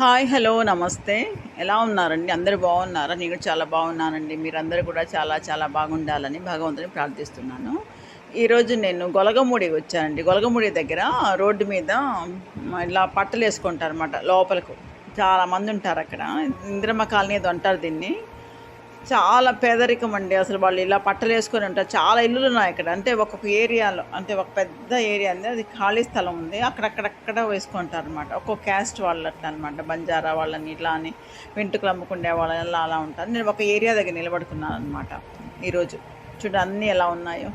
Hi hello నమస్తే. ఎలా ఉన్నారండి? అందరూ బాగున్నారా? నేను చాలా బాగున్నానండి. మీరందరూ కూడా చాలా చాలా బాగుండాలని భగవంతుని ప్రార్థిస్తున్నాను. ఈరోజు నేను గొలగమూడి వచ్చానండి. గొలగమూడి దగ్గర రోడ్డు మీద ఇలా పట్టలు వేసుకుంటారు అనమాట లోపలకు. చాలా మంది ఉంటారు అక్కడ ఇంద్రమ్మ కాలనీ ఏదో అంటారు దీన్ని. చాలా పేదరికం అండి అసలు వాళ్ళు ఇలా పట్టలు వేసుకొని ఉంటారు. చాలా ఇల్లులు ఉన్నాయి ఇక్కడ. అంటే ఒక్కొక్క ఏరియాలో అంటే ఒక పెద్ద ఏరియా ఉంది అది ఖాళీ స్థలం ఉంది. అక్కడక్కడక్కడ వేసుకుంటారు అనమాట ఒక్కొక్క క్యాస్ట్ వాళ్ళు అట్లా అనమాట బంజారా వాళ్ళని ఇట్లా అని వెంట్రుకలు అమ్ముకునే వాళ్ళని అలా అలా ఉంటారు. నేను ఒక ఏరియా దగ్గర నిలబడుకున్నాను అనమాట ఈరోజు. చూడు అన్నీ ఎలా ఉన్నాయో.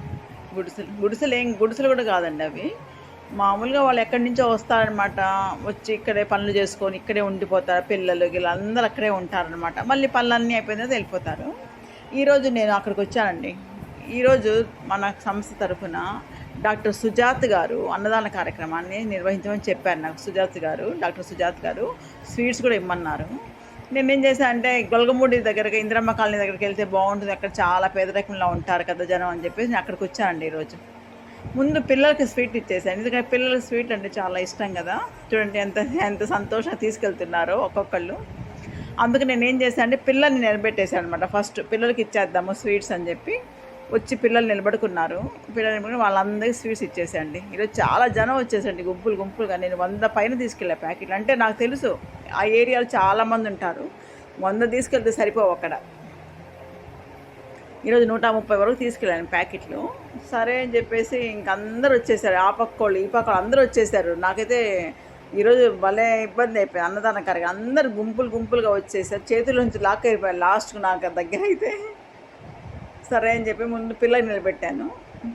గుడిసెలు గుడిసెలు ఏం గుడిసెలు కూడా కాదండి అవి. మామూలుగా వాళ్ళు ఎక్కడి నుంచో వస్తారనమాట వచ్చి ఇక్కడే పనులు చేసుకొని ఇక్కడే ఉండిపోతారు పిల్లలు గిల్ల అందరూ అక్కడే ఉంటారనమాట మళ్ళీ పనులు అన్నీ అయిపోయిన తర్వాత వెళ్ళిపోతారు. ఈరోజు నేను అక్కడికి వచ్చానండి. ఈరోజు మన సంస్థ తరఫున డాక్టర్ సుజాత్ గారు అన్నదాన కార్యక్రమాన్ని నిర్వహించమని చెప్పారు నాకు సుజాత్ గారు డాక్టర్ సుజాత్ గారు. స్వీట్స్ కూడా ఇమ్మన్నారు. నేను ఏం చేశాను అంటే గొలగమూడి దగ్గరకి ఇందిరమ్మ కాలనీ దగ్గరికి వెళ్తే బాగుంటుంది. అక్కడ చాలా పేదరికంలో ఉంటారు కదా జనం అని చెప్పేసి నేను అక్కడికి వచ్చానండి ఈరోజు ముందు పిల్లలకి స్వీట్ ఇచ్చేసాను. ఎందుకంటే పిల్లలకి స్వీట్ అంటే చాలా ఇష్టం కదా. చూడండి ఎంత ఎంత సంతోషంగా తీసుకెళ్తున్నారో ఒక్కొక్కళ్ళు. అందుకు నేను ఏం చేశాను అంటే పిల్లల్ని నిలబెట్టేశాను అనమాట ఫస్ట్ పిల్లలకి ఇచ్చేద్దాము స్వీట్స్ అని చెప్పి. వచ్చి పిల్లలు నిలబడుకున్నారు. పిల్లలు నిలబడి వాళ్ళందరికీ స్వీట్స్ ఇచ్చేసండి. ఈరోజు చాలా జనం వచ్చేసండి గుంపులు గుంపులుగా నేను వంద పైన తీసుకెళ్ళా ప్యాకెట్లు. అంటే నాకు తెలుసు ఆ ఏరియాలో చాలామంది ఉంటారు. వంద తీసుకెళ్తే సరిపోవు అక్కడ. ఈరోజు నూట ముప్పై వరకు తీసుకెళ్ళాను ప్యాకెట్లు. సరే అని చెప్పేసి ఇంక అందరూ వచ్చేసారు. ఆ పక్క వాళ్ళు ఈ పక్క వాళ్ళు అందరూ వచ్చేసారు. నాకైతే ఈరోజు భలే ఇబ్బంది అయిపోయింది. అన్నదాన కరగా అందరు గుంపులు గుంపులుగా వచ్చేసారు. చేతిలోంచి లాక్ అయిపోయారు లాస్ట్కు నాకు దగ్గర అయితే. సరే అని చెప్పి ముందు పిల్లలు నిలబెట్టాను.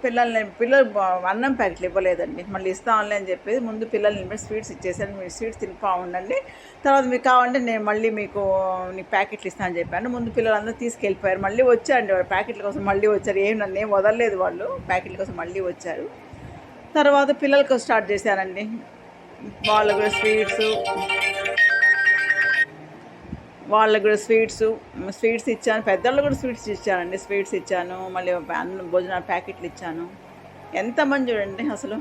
పిల్లల్ని పిల్లలు అన్నం ప్యాకెట్లు ఇవ్వలేదండి. మళ్ళీ ఇస్తాంలే అని చెప్పి ముందు పిల్లల్ని నిలబెట్టి స్వీట్స్ ఇచ్చేసాను మీరు స్వీట్స్ తినిపా ఉండండి. తర్వాత మీకు కావాలంటే నేను మళ్ళీ మీకు నీకు ప్యాకెట్లు ఇస్తాను అని చెప్పాను. ముందు పిల్లలందరూ తీసుకెళ్ళిపోయారు. మళ్ళీ వచ్చారండి వాళ్ళు ప్యాకెట్ల కోసం మళ్ళీ వచ్చారు. ఏం నన్ను ఏం వదలలేదు వాళ్ళు. ప్యాకెట్ల కోసం మళ్ళీ వచ్చారు. తర్వాత పిల్లలకు స్టార్ట్ చేశానండి వాళ్ళకు స్వీట్స్ వాళ్ళకి కూడా స్వీట్స్ స్వీట్స్ ఇచ్చాను. పెద్దవాళ్ళు కూడా స్వీట్స్ ఇచ్చానండి. స్వీట్స్ ఇచ్చాను. మళ్ళీ అన్న భోజనాల ప్యాకెట్లు ఇచ్చాను. ఎంతమంది చూడండి అసలు.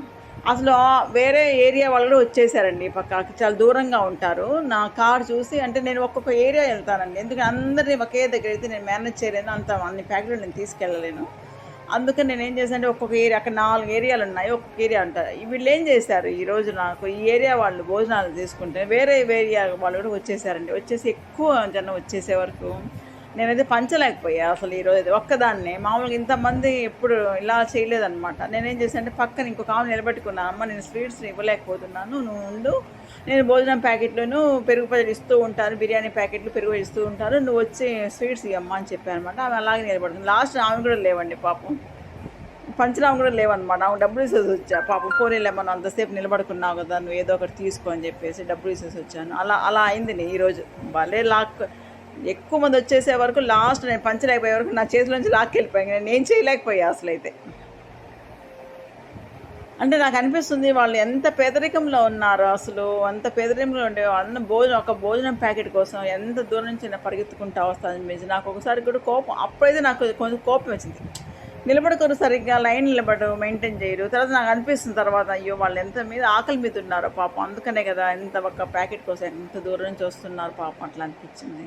అసలు వేరే ఏరియా వాళ్ళు కూడా వచ్చేసారండి పక్క. పక్కకి చాలా దూరంగా ఉంటారు. నా కార్ చూసి అంటే నేను ఒక్కొక్క ఏరియా వెళ్తానండి. ఎందుకంటే అందరినీ ఒకే దగ్గర అయితే నేను మేనేజ్ చేయలేను. అంత అన్ని ప్యాకెట్లు నేను తీసుకెళ్ళలేను. అందుకని నేను ఏం ఒక్కొక్క ఏరియా అక్కడ నాలుగు ఏరియాలు ఉన్నాయి ఒక్కొక్క ఏరియా ఉంటుంది వీళ్ళు ఏం చేశారు ఈ రోజు నాకు? ఈ ఏరియా వాళ్ళు భోజనాలు తీసుకుంటే వేరే ఏరియా వాళ్ళు కూడా వచ్చేసారండి. వచ్చేసి ఎక్కువ జనం వచ్చేసే వరకు నేనైతే పంచలేకపోయా అసలు ఈరోజు అయితే ఒక్కదాన్నే. మామూలుగా ఇంతమంది ఎప్పుడు ఇలా చేయలేదన్నమాట. నేనేం చేశాను అంటే పక్కన ఇంకొక ఆమె నిలబెట్టుకున్నాను అమ్మ నేను స్వీట్స్ ఇవ్వలేకపోతున్నాను నువ్వు ఉండు. నేను భోజనం ప్యాకెట్లను పెరుగు పచ్చడి ఇస్తూ ఉంటాను బిర్యానీ ప్యాకెట్లు పెరుగు ఇస్తూ ఉంటాను నువ్వు వచ్చి స్వీట్స్ ఇవ్వమ్మా అని చెప్పాను అనమాట. ఆమె అలాగే నిలబడుతుంది. లాస్ట్ ఆమె కూడా లేవండి పాపం. పంచనామం కూడా లేవన్నమాట. ఆమె డబ్బులు ఇసేసి వచ్చా. పాపం పోనీలే మనం అంతసేపు నిలబడుకున్నావు కదా నువ్వు ఏదో ఒకటి తీసుకో అని చెప్పేసి డబ్బులు ఇసేసి వచ్చాను. అలా అలా అయింది ఈరోజు భలే లాక్ ఎక్కువ మంది వచ్చేసే వరకు లాస్ట్ నేను పంచర్ అయిపోయే వరకు నా చేతిలోంచి లాక్కెళ్ళిపోయాను. నేను ఏం చేయలేకపోయా అసలు అయితే అంటే నాకు అనిపిస్తుంది వాళ్ళు ఎంత పేదరికంలో ఉన్నారు అసలు అంత పేదరికంలో ఉండే అన్న భోజనం ఒక భోజనం ప్యాకెట్ కోసం ఎంత దూరం నుంచి నేను పరిగెత్తుకుంటా వస్తాను. అనిపించింది నాకు ఒకసారి కూడా కోపం అప్పుడైతే నాకు కొంచెం కోపం వచ్చింది. నిలబడుకోరు సరిగ్గా లైన్ నిలబడు మెయింటైన్ చేయరు. తర్వాత నాకు అనిపిస్తుంది తర్వాత అయ్యో వాళ్ళు ఎంత మీద ఆకలి మీద ఉన్నారో పాపం. అందుకనే కదా ఇంత ఒక ప్యాకెట్ కోసం ఎంత దూరం నుంచి వస్తున్నారు పాపం అట్లా అనిపించింది.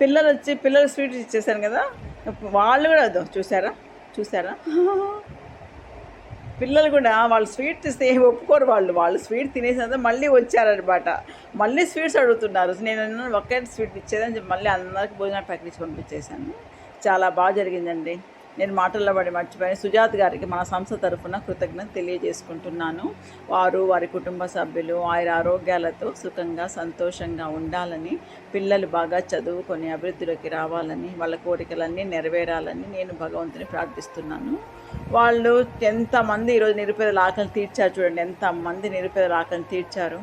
పిల్లలు వచ్చి పిల్లలు స్వీట్స్ ఇచ్చేసాను కదా. వాళ్ళు కూడా అదో చూసారా చూసారా పిల్లలు కూడా వాళ్ళు స్వీట్స్ ఇస్తే ఒప్పుకోరు వాళ్ళు. వాళ్ళు స్వీట్ తినేసిన మళ్ళీ వచ్చారనమాట మళ్ళీ స్వీట్స్ అడుగుతున్నారు. నేను ఒకే స్వీట్ ఇచ్చేదని చెప్పి మళ్ళీ అందరికి భోజనం ప్యాకెట్ ఇచ్చి పంపించేశాను. చాలా బాగా జరిగిందండి. నేను మాటల్లో పడి మర్చిపోయిన. సుజాత్ గారికి మన సంస్థ తరఫున కృతజ్ఞత తెలియజేసుకుంటున్నాను. వారు వారి కుటుంబ సభ్యులు ఆయన ఆరోగ్యాలతో సుఖంగా సంతోషంగా ఉండాలని పిల్లలు బాగా చదువుకొని అభివృద్ధిలోకి రావాలని వాళ్ళ కోరికలన్నీ నెరవేరాలని నేను భగవంతుని ప్రార్థిస్తున్నాను. వాళ్ళు ఎంతమంది ఈరోజు నిరుపేదల ఆకలి తీర్చారు చూడండి. ఎంతమంది నిరుపేదల ఆకలి తీర్చారు?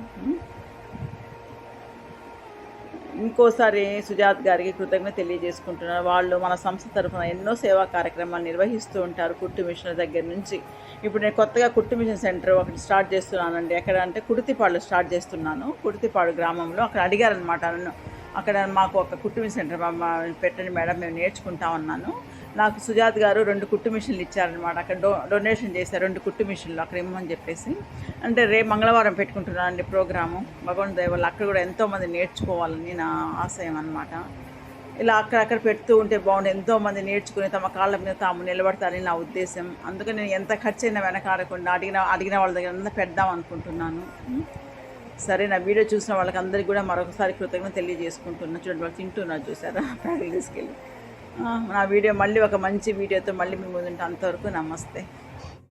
ఇంకోసారి సుజాత్ గారికి కృతజ్ఞత తెలియజేసుకుంటున్నారు. వాళ్ళు మన సంస్థ తరఫున ఎన్నో సేవా కార్యక్రమాలు నిర్వహిస్తూ ఉంటారు కుట్టు మిషన్ దగ్గర నుంచి. ఇప్పుడు నేను కొత్తగా కుట్టు మిషన్ సెంటర్ ఒకటి స్టార్ట్ చేస్తున్నానండి. ఎక్కడ అంటే కుడితిపాడులో స్టార్ట్ చేస్తున్నాను. కుడితిపాడు గ్రామంలో అక్కడ అడిగారనమాట నన్ను. అక్కడ మాకు ఒక కుట్టు మిషన్ సెంటర్ మా పెట్టండి మేడం మేము నేర్చుకుంటా ఉన్నాను. నాకు సుజాత్ గారు రెండు కుట్టు మిషన్లు ఇచ్చారనమాట అక్కడ డో డొనేషన్ చేశారు రెండు కుట్టు మిషన్లు అక్కడ ఇమ్మని చెప్పేసి. అంటే రేపు మంగళవారం పెట్టుకుంటున్నానండి ప్రోగ్రాము. భగవంతు దయ వల్ల అక్కడ కూడా ఎంతోమంది నేర్చుకోవాలని నా ఆశయం అనమాట ఇలా అక్కడక్కడ పెడుతూ ఉంటే బాగుండు. ఎంతోమంది నేర్చుకుని తమ కాళ్ళ మీద తాము నిలబడతారని నా ఉద్దేశం. అందుకని నేను ఎంత ఖర్చు అయినా వెనకాడకుండా అడిగిన అడిగిన వాళ్ళ దగ్గర అంతా పెడదాం అనుకుంటున్నాను. సరే నా వీడియో చూసిన వాళ్ళకి అందరికీ కూడా మరొకసారి కృతజ్ఞత తెలియజేసుకుంటున్నాను చూడండి వాళ్ళు తింటున్నారు చూసారా? ప్యాకెట్ తీసుకెళ్ళి నా వీడియో మళ్ళీ ఒక మంచి వీడియోతో మళ్ళీ మీ ముందుంటే అంతవరకు నమస్తే.